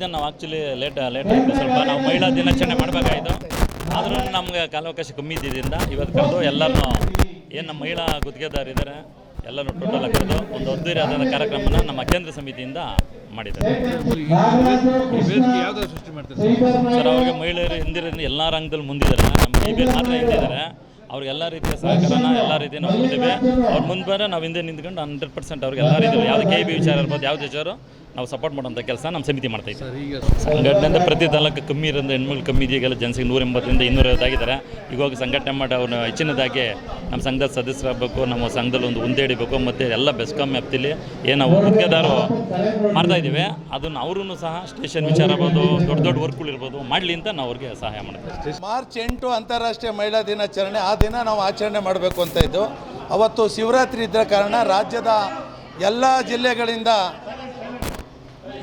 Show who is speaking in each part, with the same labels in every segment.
Speaker 1: ಇದನ್ನು ನಾವು actually late late ಆಯಿತು ಸ್ವಲ್ಪ ನಾವು ಮಹಿಳಾ ದಿನಾಚರಣೆ ಮಾಡಬೇಕಾಯಿತು. ಆದರೂ ನಮಗೆ ಕಾಲಾವಕಾಶ ಕಮ್ಮಿ ಇದ್ದಿದ್ದರಿಂದ ಇವತ್ತು ಕರೆದು ಎಲ್ಲರೂ ಏನು ನಮ್ಮ ಮಹಿಳಾ ಗುತ್ತಿಗೆದಾರಿದ್ದಾರೆ ಎಲ್ಲರೂ ಟೋಟಲ್ ಕರೆದು ಒಂದು ಅದ್ದೂರಿಯಾದ ಕಾರ್ಯಕ್ರಮನ ನಮ್ಮ ಕೇಂದ್ರ ಸಮಿತಿಯಿಂದ ಮಾಡಿದ್ದಾರೆ.
Speaker 2: ಈ
Speaker 1: ಸರ್? ಅವ್ರಿಗೆ ಮಹಿಳೆಯರು ಹಿಂದಿರೋ ಎಲ್ಲ ರಂಗದಲ್ಲಿ ಮುಂದಿದ್ದಾರೆ. ನಮ್ಮ ಬಿ ಬಿ ಮಾತ್ರ ಹಿಂದಿದ್ದಾರೆ. ಅವ್ರಿಗೆ ಎಲ್ಲ ರೀತಿಯ ಸಹಕಾರನ ಎಲ್ಲ ರೀತಿ ನಾವು ಕೊಡ್ತೇವೆ. ಅವ್ರು ಮುಂದೆ ಬಂದರೆ ನಾವು ಹಿಂದೆ ನಿಂತ್ಕೊಂಡು ಹಂಡ್ರೆಡ್ ಪರ್ಸೆಂಟ್ ಅವ್ರಿಗೆ ಎಲ್ಲ ರೀತಿಯಲ್ಲಿ ಯಾವುದೇ ಕೆ ಬಿ ವಿಚಾರ ಇರ್ಬೋದು ಯಾವುದೇ ವಿಚಾರ ನಾವು ಸಪೋರ್ಟ್ ಮಾಡುವಂಥ ಕೆಲಸ ನಮ್ಮ ಸಮಿತಿ ಮಾಡ್ತಾ ಇದ್ದೀವಿ
Speaker 2: ಸರ್ ಈಗ
Speaker 1: ಸಂಘಟನೆಯಿಂದ ಪ್ರತಿ ತಾಲೂಕು ಕಮ್ಮಿ ಇರೋದು ಹೆಣ್ಮಕ್ಳು ಕಮ್ಮಿ ಇದೆಯಲ್ಲ ಜನಸಿಗೆ ನೂರ ಎಂಬತ್ತರಿಂದ ಇನ್ನೂರೈವತ್ತಾಗಿದ್ದಾರೆ. ಈಗ ಇವಾಗ ಸಂಘಟನೆ ಮಾಡಿ ಅವ್ರನ್ನ ಹೆಚ್ಚಿನದಾಗಿ ನಮ್ಮ ಸಂಘದ ಸದಸ್ಯರಾಗಬೇಕು ನಮ್ಮ ಸಂಘದಲ್ಲಿ ಒಂದು ಮುಂದೆ ಹಿಡಿಬೇಕು ಮತ್ತು ಎಲ್ಲ ಬೆಸ್ಕಾಂ ವ್ಯಾಪ್ತಿಲಿ ಏನು ನಾವು ಗುತ್ತಿಗೆದಾರು ಮಾಡ್ತಾ ಇದ್ದೀವಿ. ಅದನ್ನು ಅವರೂ ಸಹ ಸ್ಟೇಷನ್ ವಿಚಾರ ಇರ್ಬೋದು ದೊಡ್ಡ ದೊಡ್ಡ ವರ್ಕ್ಗಳಿರ್ಬೋದು ಮಾಡಲಿ ಅಂತ ನಾವು ಅವ್ರಿಗೆ ಸಹಾಯ ಮಾಡ್ತೀವಿ.
Speaker 3: ಮಾರ್ಚ್ ಎಂಟು ಅಂತಾರಾಷ್ಟ್ರೀಯ ಮಹಿಳಾ ದಿನಾಚರಣೆ ಆ ದಿನ ನಾವು ಆಚರಣೆ ಮಾಡಬೇಕು ಅಂತ ಇದ್ದು ಅವತ್ತು ಶಿವರಾತ್ರಿ ಇದ್ದ ಕಾರಣ ರಾಜ್ಯದ ಎಲ್ಲ ಜಿಲ್ಲೆಗಳಿಂದ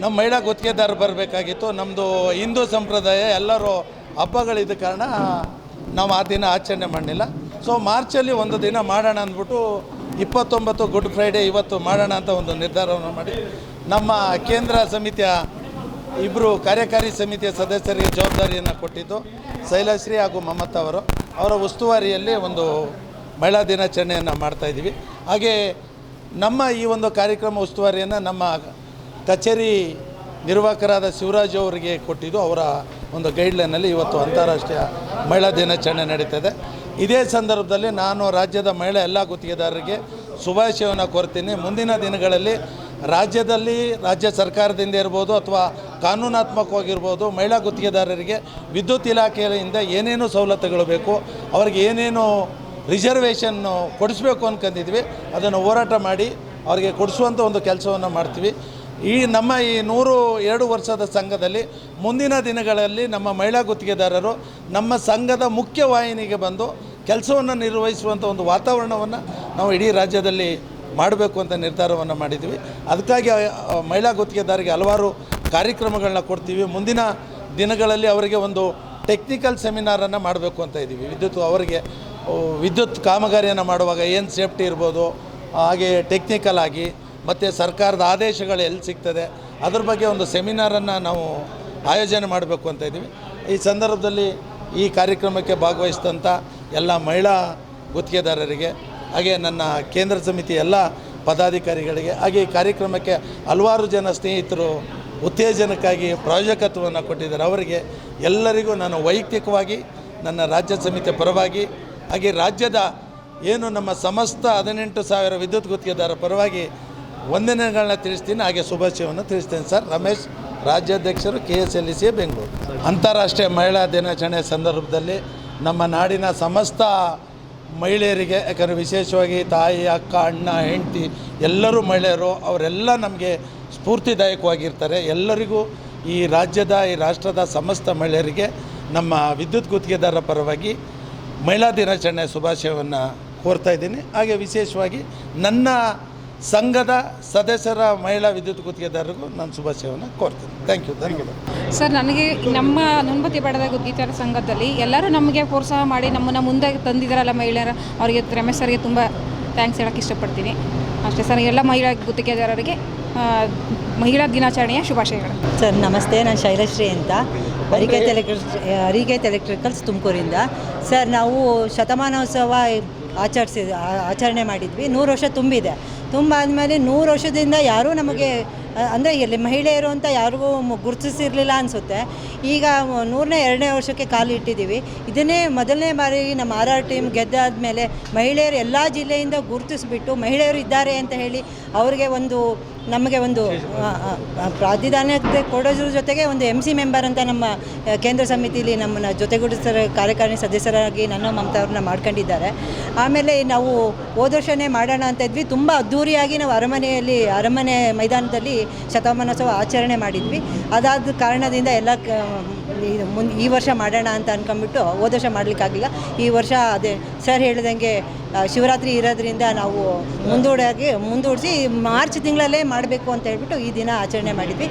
Speaker 3: ನಮ್ಮ ಮಹಿಳಾ ಗುತ್ತಿಗೆದಾರರು ಬರಬೇಕಾಗಿತ್ತು. ನಮ್ಮದು ಹಿಂದೂ ಸಂಪ್ರದಾಯ, ಎಲ್ಲರೂ ಹಬ್ಬಗಳಿದ್ದ ಕಾರಣ ನಾವು ಆ ದಿನ ಆಚರಣೆ ಮಾಡಲಿಲ್ಲ. ಸೊ ಮಾರ್ಚಲ್ಲಿ ಒಂದು ದಿನ ಮಾಡೋಣ ಅಂದ್ಬಿಟ್ಟು ಇಪ್ಪತ್ತೊಂಬತ್ತು ಗುಡ್ ಫ್ರೈಡೇ ಇವತ್ತು ಮಾಡೋಣ ಅಂತ ಒಂದು ನಿರ್ಧಾರವನ್ನು ಮಾಡಿ, ನಮ್ಮ ಕೇಂದ್ರ ಸಮಿತಿಯ ಇಬ್ಬರು ಕಾರ್ಯಕಾರಿ ಸಮಿತಿಯ ಸದಸ್ಯರಿಗೆ ಜವಾಬ್ದಾರಿಯನ್ನು ಕೊಟ್ಟಿದ್ದು ಶೈಲಶ್ರೀ ಹಾಗೂ ಮಮತಾ ಅವರು. ಅವರ ಉಸ್ತುವಾರಿಯಲ್ಲಿ ಒಂದು ಮಹಿಳಾ ದಿನಾಚರಣೆಯನ್ನು ಮಾಡ್ತಾಯಿದ್ದೀವಿ ಹಾಗೆ ನಮ್ಮ ಈ ಒಂದು ಕಾರ್ಯಕ್ರಮ ಉಸ್ತುವಾರಿಯನ್ನು ನಮ್ಮ ಕಚೇರಿ ನಿರ್ವಾಹಕರಾದ ಶಿವರಾಜ್ ಅವರಿಗೆ ಕೊಟ್ಟಿದ್ದು ಅವರ ಒಂದು ಗೈಡ್ಲೈನಲ್ಲಿ ಇವತ್ತು ಅಂತಾರಾಷ್ಟ್ರೀಯ ಮಹಿಳಾ ದಿನಾಚರಣೆ ನಡೀತದೆ. ಇದೇ ಸಂದರ್ಭದಲ್ಲಿ ನಾನು ರಾಜ್ಯದ ಮಹಿಳಾ ಎಲ್ಲ ಗುತ್ತಿಗೆದಾರರಿಗೆ ಶುಭಾಶಯವನ್ನು ಕೋರ್ತೀನಿ. ಮುಂದಿನ ದಿನಗಳಲ್ಲಿ ರಾಜ್ಯದಲ್ಲಿ ರಾಜ್ಯ ಸರ್ಕಾರದಿಂದ ಇರ್ಬೋದು ಅಥವಾ ಕಾನೂನಾತ್ಮಕವಾಗಿರ್ಬೋದು ಮಹಿಳಾ ಗುತ್ತಿಗೆದಾರರಿಗೆ ವಿದ್ಯುತ್ ಇಲಾಖೆಯಿಂದ ಏನೇನು ಸವಲತ್ತುಗಳು ಬೇಕು, ಅವ್ರಿಗೆ ಏನೇನು ರಿಸರ್ವೇಷನ್ನು ಕೊಡಿಸ್ಬೇಕು ಅನ್ಕೊಂಡಿದ್ವಿ ಅದನ್ನು ಹೋರಾಟ ಮಾಡಿ ಅವರಿಗೆ ಕೊಡಿಸುವಂಥ ಒಂದು ಕೆಲಸವನ್ನು ಮಾಡ್ತೀವಿ. ಈ ನಮ್ಮ ಈ ನೂರು ಎರಡು ವರ್ಷದ ಸಂಘದಲ್ಲಿ ಮುಂದಿನ ದಿನಗಳಲ್ಲಿ ನಮ್ಮ ಮಹಿಳಾ ಗುತ್ತಿಗೆದಾರರು ನಮ್ಮ ಸಂಘದ ಮುಖ್ಯ ವಾಹಿನಿಗೆ ಬಂದು ಕೆಲಸವನ್ನು ನಿರ್ವಹಿಸುವಂಥ ಒಂದು ವಾತಾವರಣವನ್ನು ನಾವು ಇಡೀ ರಾಜ್ಯದಲ್ಲಿ ಮಾಡಬೇಕು ಅಂತ ನಿರ್ಧಾರವನ್ನು ಮಾಡಿದ್ವಿ. ಅದಕ್ಕಾಗಿ ಮಹಿಳಾ ಗುತ್ತಿಗೆದಾರರಿಗೆ ಹಲವಾರು ಕಾರ್ಯಕ್ರಮಗಳನ್ನ ಕೊಡ್ತೀವಿ. ಮುಂದಿನ ದಿನಗಳಲ್ಲಿ ಅವರಿಗೆ ಒಂದು ಟೆಕ್ನಿಕಲ್ ಸೆಮಿನಾರನ್ನು ಮಾಡಬೇಕು ಅಂತ ಇದ್ದೀವಿ. ವಿದ್ಯುತ್, ಅವರಿಗೆ ವಿದ್ಯುತ್ ಕಾಮಗಾರಿಯನ್ನು ಮಾಡುವಾಗ ಏನು ಸೇಫ್ಟಿ ಇರ್ಬೋದು, ಹಾಗೆ ಟೆಕ್ನಿಕಲ್ ಆಗಿ ಮತ್ತು ಸರ್ಕಾರದ ಆದೇಶಗಳು ಎಲ್ಲಿ ಸಿಗ್ತದೆ? ಅದ್ರ ಬಗ್ಗೆ ಒಂದು ಸೆಮಿನಾರನ್ನು ನಾವು ಆಯೋಜನೆ ಮಾಡಬೇಕು ಅಂತ ಇದ್ದೀವಿ. ಈ ಸಂದರ್ಭದಲ್ಲಿ ಈ ಕಾರ್ಯಕ್ರಮಕ್ಕೆ ಭಾಗವಹಿಸಿದಂಥ ಎಲ್ಲ ಮಹಿಳಾ ಗುತ್ತಿಗೆದಾರರಿಗೆ, ಹಾಗೆ ನನ್ನ ಕೇಂದ್ರ ಸಮಿತಿ ಎಲ್ಲ ಪದಾಧಿಕಾರಿಗಳಿಗೆ, ಹಾಗೆ ಈ ಕಾರ್ಯಕ್ರಮಕ್ಕೆ ಹಲವಾರು ಜನ ಸ್ನೇಹಿತರು ಉತ್ತೇಜನಕ್ಕಾಗಿ ಪ್ರಾಯೋಜಕತ್ವವನ್ನು ಕೊಟ್ಟಿದ್ದಾರೆ. ಅವರಿಗೆ ಎಲ್ಲರಿಗೂ ನಾನು ವೈಯಕ್ತಿಕವಾಗಿ, ನನ್ನ ರಾಜ್ಯ ಸಮಿತಿ ಪರವಾಗಿ, ಹಾಗೆ ರಾಜ್ಯದ ಏನು ನಮ್ಮ ಸಮಸ್ತ ಹದಿನೆಂಟು ಸಾವಿರ ವಿದ್ಯುತ್ ಗುತ್ತಿಗೆದಾರರ ಪರವಾಗಿ ವಂದನೆಗಳನ್ನ ತಿಳಿಸ್ತೀನಿ. ಹಾಗೆ ಶುಭಾಶಯವನ್ನು ತಿಳಿಸ್ತೇನೆ ಸರ್. ರಮೇಶ್, ರಾಜ್ಯಾಧ್ಯಕ್ಷರು K S L C Bengaluru. ಅಂತಾರಾಷ್ಟ್ರೀಯ ಮಹಿಳಾ ದಿನಾಚರಣೆ ಸಂದರ್ಭದಲ್ಲಿ ನಮ್ಮ ನಾಡಿನ ಸಮಸ್ತ ಮಹಿಳೆಯರಿಗೆ, ಯಾಕಂದರೆ ವಿಶೇಷವಾಗಿ ತಾಯಿ, ಅಕ್ಕ, ಅಣ್ಣ, ಹೆಂಡತಿ, ಎಲ್ಲರೂ ಮಹಿಳೆಯರು, ಅವರೆಲ್ಲ ನಮಗೆ ಸ್ಫೂರ್ತಿದಾಯಕವಾಗಿರ್ತಾರೆ. ಎಲ್ಲರಿಗೂ ಈ ರಾಜ್ಯದ, ಈ ರಾಷ್ಟ್ರದ ಸಮಸ್ತ ಮಹಿಳೆಯರಿಗೆ ನಮ್ಮ ವಿದ್ಯುತ್ ಗುತ್ತಿಗೆದಾರರ ಪರವಾಗಿ ಮಹಿಳಾ ದಿನಾಚರಣೆ ಶುಭಾಶಯವನ್ನು ಕೋರ್ತಾ ಇದ್ದೀನಿ. ಹಾಗೆ ವಿಶೇಷವಾಗಿ ನನ್ನ ಸಂಘದ ಸದಸ್ಯರ ಮಹಿಳಾ ವಿದ್ಯುತ್ ಗುತ್ತಿಗೆದಾರರಿಗೂ ನಾನು ಶುಭಾಶಯವನ್ನು ಕೋರ್ತೀನಿ. ಥ್ಯಾಂಕ್ ಯು ಧನ್ಯವಾದ.
Speaker 4: ಸರ್ ನನಗೆ ನಮ್ಮ ನುಣ್ಬತಿ ಪಡೆದ ಗುತ್ತಿಗೆದಾರ ಸಂಘದಲ್ಲಿ ಎಲ್ಲರೂ ನಮಗೆ ಪ್ರೋತ್ಸಾಹ ಮಾಡಿ ನಮ್ಮನ್ನು ಮುಂದೆ ತಂದಿದ್ದಾರಲ್ಲ ಮಹಿಳೆಯರ ಅವರಿಗೆ ರಮೇಶ್ ಸರ್ಗೆ ತುಂಬ ಥ್ಯಾಂಕ್ಸ್ ಹೇಳೋಕ್ಕೆ ಇಷ್ಟಪಡ್ತೀನಿ. ಅಷ್ಟೇ ಸರ್ ಎಲ್ಲ ಮಹಿಳಾ ಗುತ್ತಿಗೆದಾರರಿಗೆ ಮಹಿಳಾ ದಿನಾಚರಣೆಯ ಶುಭಾಶಯಗಳು.
Speaker 5: ಸರ್ ನಮಸ್ತೆ. ನಾನು ಶೈಲಶ್ರೀ ಅಂತ. ಅರಿಗೇತ್ ಎಲೆಕ್ಟ್ರಿಕ್ ಅರಿಗೇತ್ ಎಲೆಕ್ಟ್ರಿಕಲ್ಸ್ ತುಮಕೂರಿಂದ. ಸರ್ ನಾವು ಶತಮಾನೋತ್ಸವ ಆಚರಿಸಿದ ಆಚರಣೆ ಮಾಡಿದ್ವಿ. ನೂರು ವರ್ಷ ತುಂಬಿದೆ. ತುಂಬ ಆದಮೇಲೆ ನೂರು ವರ್ಷದಿಂದ ಯಾರೂ ನಮಗೆ ಅಂದರೆ ಎಲ್ಲಿ ಮಹಿಳೆಯರು ಅಂತ ಯಾರಿಗೂ ಗುರುತಿಸಿರಲಿಲ್ಲ ಗುರುತಿಸಿರ್ಲಿಲ್ಲ ಅನಿಸುತ್ತೆ. ಈಗ ನೂರನೇ, ಎರಡನೇ ವರ್ಷಕ್ಕೆ ಕಾಲು ಇಟ್ಟಿದ್ದೀವಿ. ಇದನ್ನೇ ಮೊದಲನೇ ಬಾರಿ ನಮ್ಮ ಆರ್ ಆರ್ ಟೀಮ್ ಗೆದ್ದಾದಮೇಲೆ ಮಹಿಳೆಯರು ಎಲ್ಲ ಜಿಲ್ಲೆಯಿಂದ ಗುರುತಿಸಿಬಿಟ್ಟು ಮಹಿಳೆಯರು ಇದ್ದಾರೆ ಅಂತ ಹೇಳಿ ಅವರಿಗೆ ಒಂದು, ನಮಗೆ ಒಂದು ಪ್ರಾಧಿದಾನ್ಯತೆ ಕೊಡೋದ್ರ ಜೊತೆಗೆ ಒಂದು ಎಂ ಸಿ ಮೆಂಬರ್ ಅಂತ ನಮ್ಮ ಕೇಂದ್ರ ಸಮಿತಿಲಿ ನಮ್ಮನ್ನು ಜೊತೆಗೂಡಿಸರ ಕಾರ್ಯಕಾರಿಣಿ ಸದಸ್ಯರಾಗಿ ನನ್ನ ಮಮತಾ ಅವ್ರನ್ನ ಮಾಡ್ಕೊಂಡಿದ್ದಾರೆ. ಆಮೇಲೆ ನಾವು ಹೋದ ವರ್ಷನೇ ಮಾಡೋಣ ಅಂತ ಇದ್ವಿ. ತುಂಬ ಅದ್ಧೂರಿಯಾಗಿ ನಾವು ಅರಮನೆಯಲ್ಲಿ, ಅರಮನೆ ಮೈದಾನದಲ್ಲಿ ಶತಮಾನೋತ್ಸವ ಆಚರಣೆ ಮಾಡಿದ್ವಿ. ಅದಾದ ಕಾರಣದಿಂದ ಎಲ್ಲ ಮುನ್ ಈ ವರ್ಷ ಮಾಡೋಣ ಅಂತ ಅನ್ಕೊಂಡ್ಬಿಟ್ಟು ಹೋದ ವರ್ಷ ಮಾಡಲಿಕ್ಕಾಗಲಿಲ್ಲ. ಈ ವರ್ಷ ಅದೇ ಸರ್ ಹೇಳಿದಂಗೆ ಶಿವರಾತ್ರಿ ಇರೋದ್ರಿಂದ ನಾವು ಮುಂದೂಡಾಗಿ ಮುಂದೂಡಿಸಿ ಮಾರ್ಚ್ ತಿಂಗಳಲ್ಲೇ ಮಾಡಬೇಕು ಅಂತ ಹೇಳ್ಬಿಟ್ಟು ಈ ದಿನ ಆಚರಣೆ ಮಾಡಿದ್ವಿ.